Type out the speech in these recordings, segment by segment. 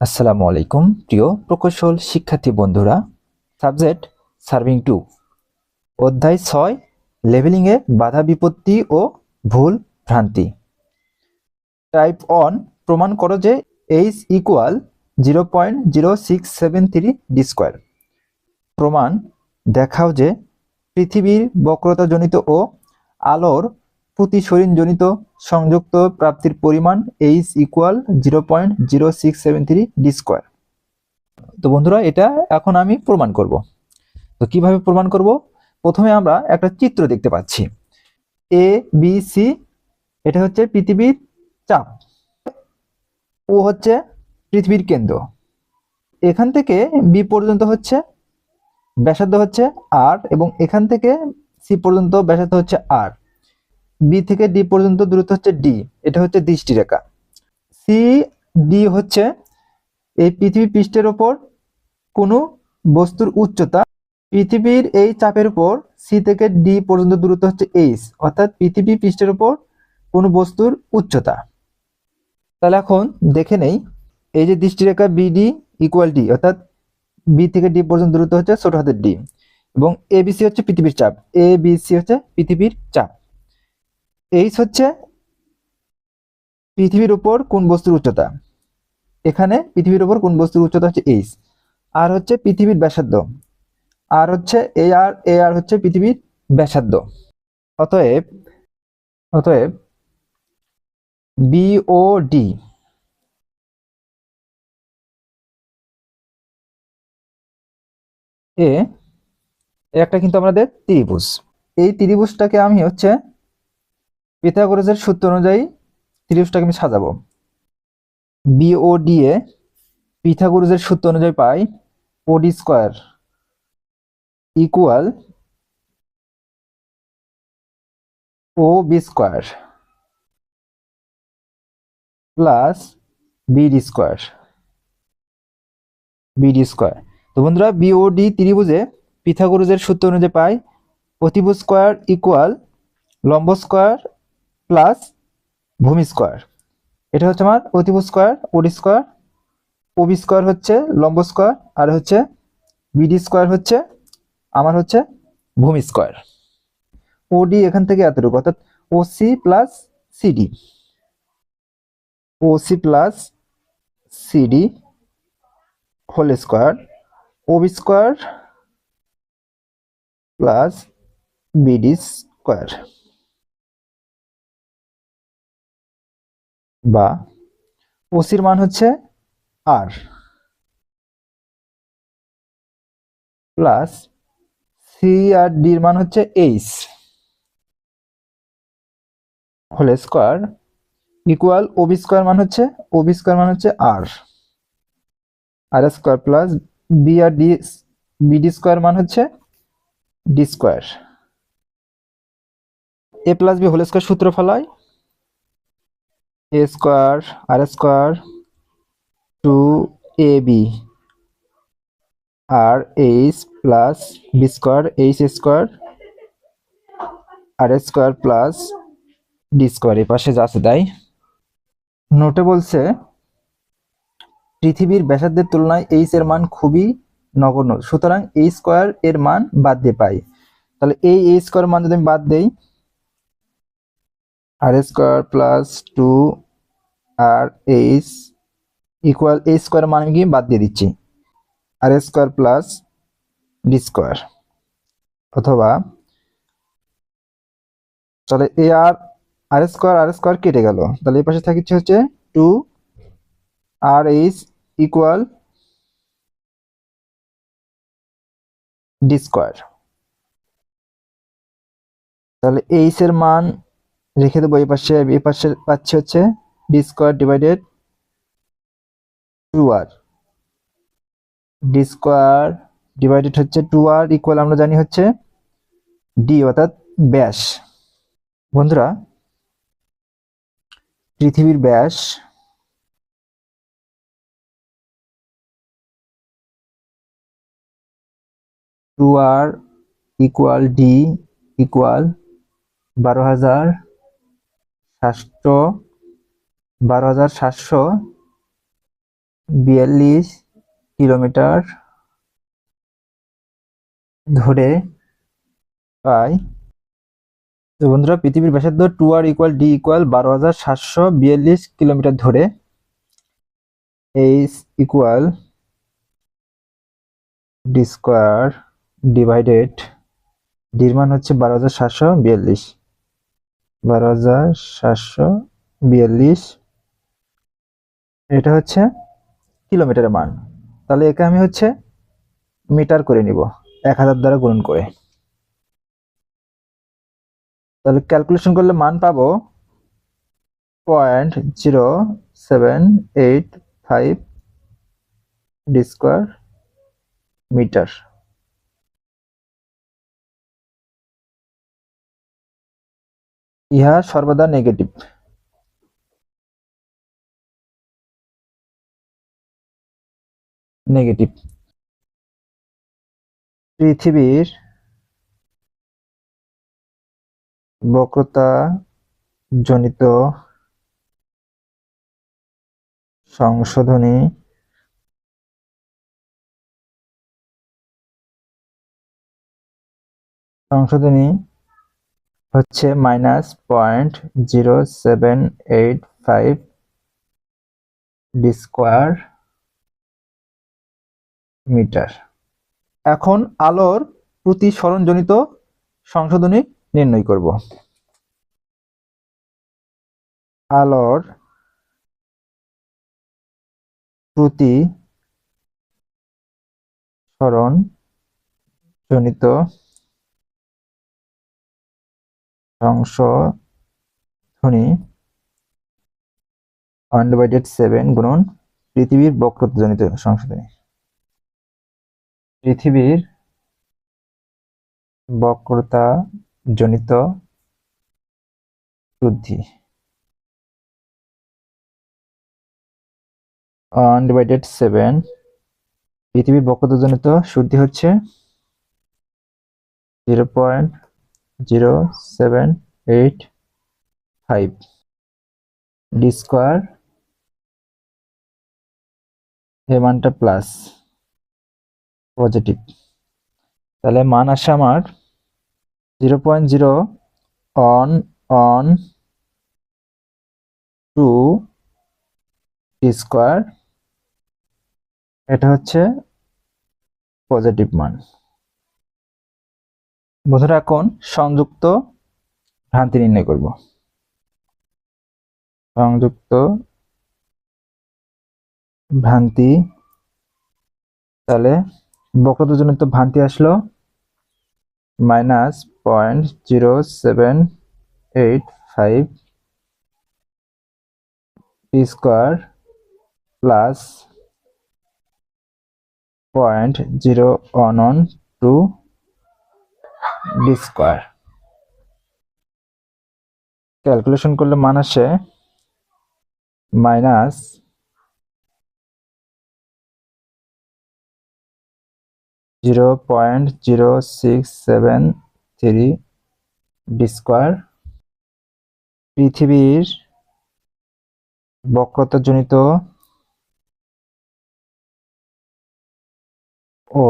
আসসালামু আলাইকুম, প্রিয় প্রকৌশল শিক্ষার্থী বন্ধুরা। Subject surveying two. অধ্যায় ছয় লেভেলিংয়ে বাধা বিপত্তি ও ভুল ভ্রান্তি। টাইপ অন প্রমাণ করো যে H equal zero point zero six seven three D square. প্রমাণ, দেখাও যে পৃথিবীর বক্রতাজনিত ও আলোর প্রতিসরণজনিত সংযুক্ত প্রাপ্তির পরিমাণ H equal zero point zero six seven three D square তো বন্ধুরা, এটা এখন আমি প্রমাণ করব। তো কীভাবে প্রমাণ করব? প্রথমে আমরা একটা চিত্র দেখতে পাচ্ছি। এ বি সি এটা হচ্ছে পৃথিবীর চাপ। ও হচ্ছে পৃথিবীর কেন্দ্র। এখান থেকে বি পর্যন্ত হচ্ছে ব্যাসার্ধ হচ্ছে আর এবং এখান থেকে সি পর্যন্ত ব্যাসার্ধ হচ্ছে আর বি থেকে ডি পর্যন্ত দূরত্ব হচ্ছে ডি এটা হচ্ছে দৃষ্টিরেখা। সি ডি হচ্ছে এই পৃথিবী পৃষ্ঠের ওপর কোনো বস্তুর উচ্চতা। পৃথিবীর এই চাপের উপর সি থেকে ডি পর্যন্ত দূরত্ব হচ্ছে এইচ অর্থাৎ পৃথিবী পৃষ্ঠের উপর কোনো বস্তুর উচ্চতা। তাহলে এখন দেখে নেই, এই যে দৃষ্টিরেখা বিডি ইকুয়াল ডি অর্থাৎ বি থেকে ডি পর্যন্ত দূরত্ব হচ্ছে ছোট হাতের ডি এবং এ বিসি হচ্ছে পৃথিবীর চাপ। এ বিসি হচ্ছে পৃথিবীর চাপ। এইচ হচ্ছে পৃথিবীর উপর কোন বস্তুর উচ্চতা? এখানে পৃথিবীর উপর কোন বস্তুর উচ্চতা হচ্ছে এইচ আর হচ্ছে পৃথিবীর ব্যাসার্ধ। আর হচ্ছে এ আর এ আর হচ্ছে পৃথিবীর ব্যাসার্ধ। অতএব অতএব বিও ডি এ একটা কিন্তু আমাদের ত্রিভুজ। এই ত্রিভুজটাকে আমি হচ্ছে পিথাগোরাসের সূত্র অনুযায়ী ত্রিভুজটাকে আমি সাজাবো। বিওডি এ পিথাগোরাসের সূত্র অনুযায়ী পাই OD square equal O B square plus BD square BD square তো বন্ধুরা বিওডি ত্রিভুজে পিথাগোরাসের সূত্র অনুযায়ী পাই অতিভুজ স্কোয়ার ইকুয়াল লম্ব স্কোয়ার প্লাস ভূমি স্কোয়ার এটা হচ্ছে আমার অতিভুজ square OD square OB square হচ্ছে লম্ব স্কোয়ার আর হচ্ছে বিডি স্কোয়ার হচ্ছে, আমার হচ্ছে ভূমি স্কোয়ার ওডি এখান থেকে এতটুকু, অর্থাৎ OC plus CD OC plus CD whole square OB square plus BD square বা ওসির মান হচ্ছে আর প্লাস সি আর ডির মান হচ্ছে H whole square equal OB square মান হচ্ছে ওবি স্কোয়ার মান হচ্ছে R. R square plus B R D BD square মান হচ্ছে D square. A plus B whole square সূত্র ফলায় A square, R square two A B, R H plus B square, H square, R square plus D square, এই পাশে যা আছে তাই। নোটে বলছে, পৃথিবীর ব্যাসার্ধের তুলনায় এইচ এর মান খুবই নগণ্য, সুতরাং এই স্কোয়ার এর মান বাদ দিয়ে পাই। তাহলে এই এই স্কোয়ার মান যদি আমি বাদ দেই R square plus two R H equal এই স্কোয়ার মান আমি কি? বাদ দিয়ে দিচ্ছি। R square plus D square অথবা তাহলে এ আর আর স্কোয়ার আর স্কোয়ার কেটে গেল। তাহলে এই পাশে থাকছে হচ্ছে? Two R H equal D square তাহলে এইচ এর মান রেখে দেবো এই পাশে এই পাশে পাচ্ছি হচ্ছে D square divided two R D square divided হচ্ছে টু আর ইকুয়াল আমরা জানি হচ্ছে ডি অর্থাৎ ব্যাস। বন্ধুরা, পৃথিবীর ব্যাস two R equal D equal বারো হাজার সাতশো, বারো হাজার সাতশো বিয়াল্লিশ কিলোমিটার ধরে পাই। তো বন্ধুরা, পৃথিবীর ব্যাসার্ধ two R equal D equal বারো হাজার সাতশো বিয়াল্লিশ কিলোমিটার ধরে H equal D square divided ডির মান হচ্ছে বারো হাজার সাতশো বিয়াল্লিশ। বারো হাজার সাতশো বিয়াল্লিশ। এটা হচ্ছে কিলোমিটারের মান। তাহলে একে আমি হচ্ছে মিটার করে নিব, এক হাজার দ্বারা গুণন করে। তাহলে ক্যালকুলেশন করলে মান পাবো point zero seven eight five D square metre ইহা সর্বদা নেগেটিভ নেগেটিভ পৃথিবীর বক্রতা জনিত সংশোধনী সংশোধনী হচ্ছে minus point zero seven eight five D square metre এখন আলোর প্রতিসরণজনিত সংশোধনী নির্ণয় করব। আলোর প্রতি সরণ জনিত সংশোধনী ওয়ান ডিভাইডেড সেভেন গুণন পৃথিবীর বক্রতাজনিত সংশোধনী। পৃথিবীর বক্রতা জনিত শুদ্ধি ওয়ান ডিভাইডেড সেভেন পৃথিবীর বক্রতা জনিত শুদ্ধি হচ্ছে zero point zero seven eight five D square এই প্লাস পজিটিভ তাহলে মান আসে আমার zero point zero one one two T square এটা হচ্ছে পজিটিভ মান। বন্ধুরা, এখন সংযুক্ত ভ্রান্তি নির্ণয় করব। সংযুক্ত ভ্রান্তি, তাহলে বক্রতাজনিত ভ্রান্তি আসলো minus point zero seven eight five T square plus point zero one one two D square calculation করলে মান আসে minus zero point zero six seven three D square পৃথিবীর বক্রতাজনিত ও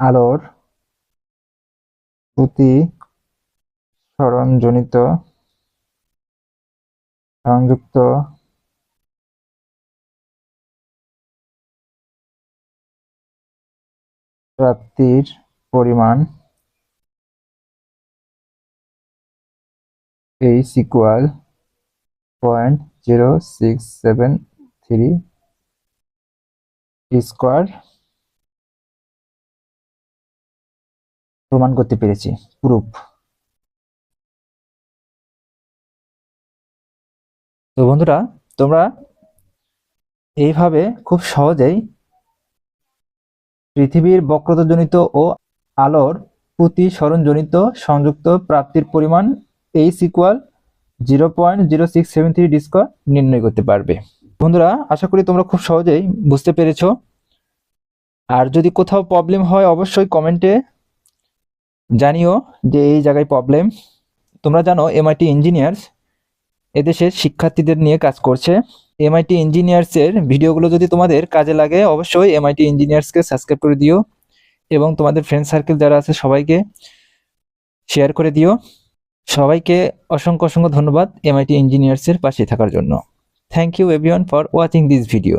আলোর প্রতি সরণজনিত সংযুক্ত প্রাপ্তির পরিমাণ H equal point zero six seven three square প্রমাণ করতে পেরেছি, প্রুফ। তো বন্ধুরা, তোমরা এইভাবে খুব সহজেই পৃথিবীর বক্রতাজনিত ও আলোর প্রতিসরণজনিত সংযুক্ত প্রাপ্তির পরিমাণ H equal zero point zero six seven three D square নির্ণয় করতে পারবে। বন্ধুরা, আশা করি তোমরা খুব সহজেই বুঝতে পেরেছ। আর যদি কোথাও প্রবলেম হয়, অবশ্যই কমেন্টে জানিও যে এই জায়গায় প্রবলেম তোমরা জানো এমআইটি ইঞ্জিনিয়ার্স এদেশের শিক্ষার্থীদের নিয়ে কাজ করছে। এমআইটি ইঞ্জিনিয়ার্সের ভিডিওগুলো যদি তোমাদের কাজে লাগে, অবশ্যই এমআইটি ইঞ্জিনিয়ার্সকে সাবস্ক্রাইব করে দিও এবং তোমাদের ফ্রেন্ড সার্কেল যারা আছে সবাইকে শেয়ার করে দিও। সবাইকে অসংখ্য অসংখ্য ধন্যবাদ এমআইটি ইঞ্জিনিয়ার্সের পাশে থাকার জন্য। Thank you everyone for watching this video